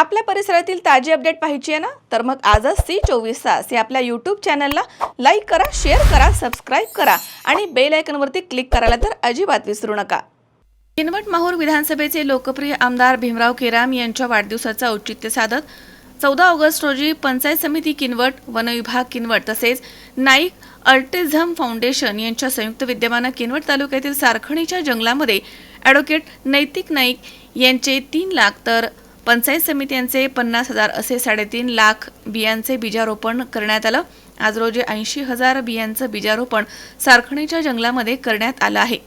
आपल्या परिसरातील ताजी अपडेट पाहिजे आहे ना? तर मग आजच सी चोवीस तास या आपल्या यूट्यूब चॅनलला लाईक करा शेअर करा सबस्क्राईब करा आणि बेल आयकनवरती क्लिक करायला तर अजिबात विसरू नका. किनवट माहूर विधानसभेचे लोकप्रिय आमदार भीमराव केराम यांच्या वाढदिवसाचं औचित्य साधत चौदा ऑगस्ट रोजी पंचायत समिती किनवट वनविभाग किनवट तसेच नाईक अर्टिझम फाउंडेशन यांच्या संयुक्त विद्यमानं किनवट तालुक्यातील सारखणीच्या जंगलामध्ये ॲडव्होकेट नैतिक नाईक यांचे तीन लाख तर पंचायत समित्यांचे पन्नास हजार असे साडेतीन लाख बियांचे बीजारोपण करण्यात आलं. आज रोजी ऐंशी हजार बियांचं बीजारोपण सारखणीच्या जंगलामध्ये करण्यात आलं आहे.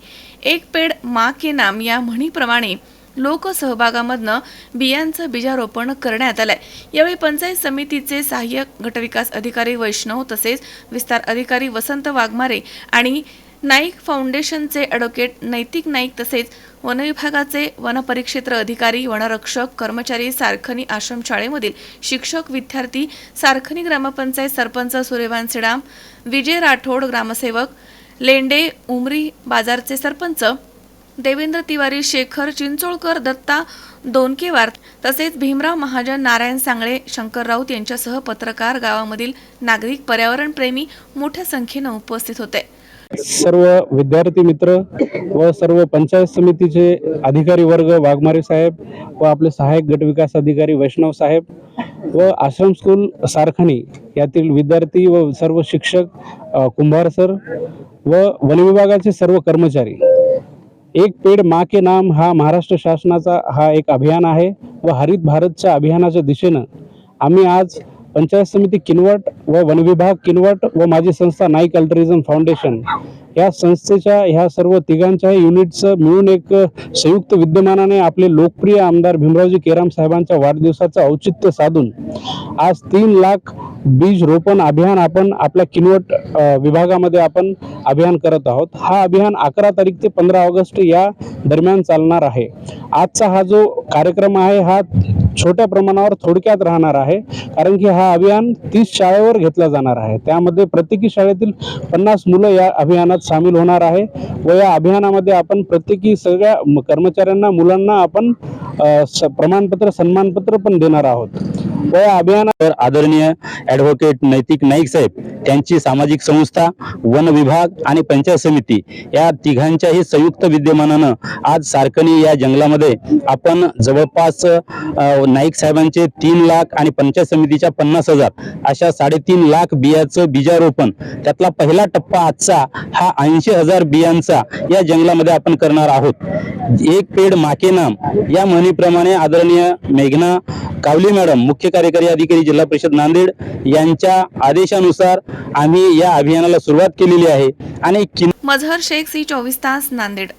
एक पेड मा के नाम या म्हणीप्रमाणे लोकसहभागामधनं बियांचं बीजारोपण करण्यात आलंय. यावेळी पंचायत समितीचे सहाय्यक गटविकास अधिकारी वैष्णव तसेच विस्तार अधिकारी वसंत वाघमारे आणि नाईक फाउंडेशनचे ॲडव्होकेट नैतिक नाईक तसेच वनविभागाचे वनपरिक्षेत्र अधिकारी वनरक्षक कर्मचारी सारखनी आश्रमशाळेमधील शिक्षक विद्यार्थी सारखनी ग्रामपंचायत सरपंच सूर्यवान सिडाम विजय राठोड ग्रामसेवक लेंडे उमरी बाजारचे सरपंच देवेंद्र तिवारी शेखर चिंचोळकर दत्ता दोनकेवार तसेच भीमराव महाजन नारायण सांगळे शंकर राऊत यांच्यासह पत्रकार गावामधील नागरिक पर्यावरणप्रेमी मोठ्या संख्येनं उपस्थित होते. सर्व विद्यार्थी मित्र व सर्व पंचायत समितीचे अधिकारी वर्ग वाघमारे साहेब व आपले सहाय्यक गट विकास अधिकारी वैष्णव साहेब व आश्रम स्कूल सारखणी यातील विद्यार्थी व सर्व शिक्षक कुंभार सर व वनविभागाचे सर्व कर्मचारी. एक पेड मा के नाम हा महाराष्ट्र शासनाचा हा एक अभियान आहे व हरित भारतच्या अभियानाच्या दिशेनं आम्ही आज पंचायत समिती किनवट व वनविभाग किनवट व माझी संस्था नाईक अल्टरिझम फाउंडेशन या संस्थेच्या ह्या सर्व तिघांच्याही युनिटचं मिळून एक संयुक्त विद्यमानाने आपले लोकप्रिय आमदार भीमरावजी केराम साहेबांच्या वाढदिवसाचं औचित्य साधून आज तीन लाख बीज रोपण अभियान आपण आपल्या किनवट विभागामध्ये आपण अभियान करत आहोत. हा अभियान अकरा तारीख ते पंधरा ऑगस्ट या दरम्यान चालणार आहे. आजचा हा जो कार्यक्रम आहे हा छोट्या प्रमाणावर थोडक्यात राहणार आहे. कारण की हा अभियान तीस शाळेवर घेतला जाणार आहे. त्यामध्ये प्रत्येकी शाळेतील पन्नास मुलं या अभियानात सामील होणार आहे व या अभियानामध्ये आपण प्रत्येकी सगळ्या कर्मचाऱ्यांना मुलांना आपण स- प्रमाणपत्र सन्मानपत्र पण देणार आहोत. या अभियानावर आदरणीय ॲडव्होकेट नैतिक नाईक साहेब त्यांची सामाजिक संस्था वन विभाग आणि पंचायत समिती या तिघांच्याही संयुक्त विद्यमानानं आज सारकणी या जंगलामध्ये आपण जवळपास नाईक साहेबांचे तीन लाख आणि पंचायत समितीच्या पन्नास हजार अशा साडेतीन लाख बियाचं बीजारोपण त्यातला पहिला टप्पा आजचा हा ऐंशी हजार बियांचा या जंगलामध्ये आपण करणार आहोत. एक पेड माके नाम या म्हणीप्रमाणे आदरणीय मेघना कावली मॅडम मुख्य कार्यकारी अधिकारी जिल्हा परिषद नांदेड यांच्या आदेशानुसार आम्ही या अभियानाला सुरुवात केलेली आहे. आणि मजहर शेख सी चोवीस तास नांदेड.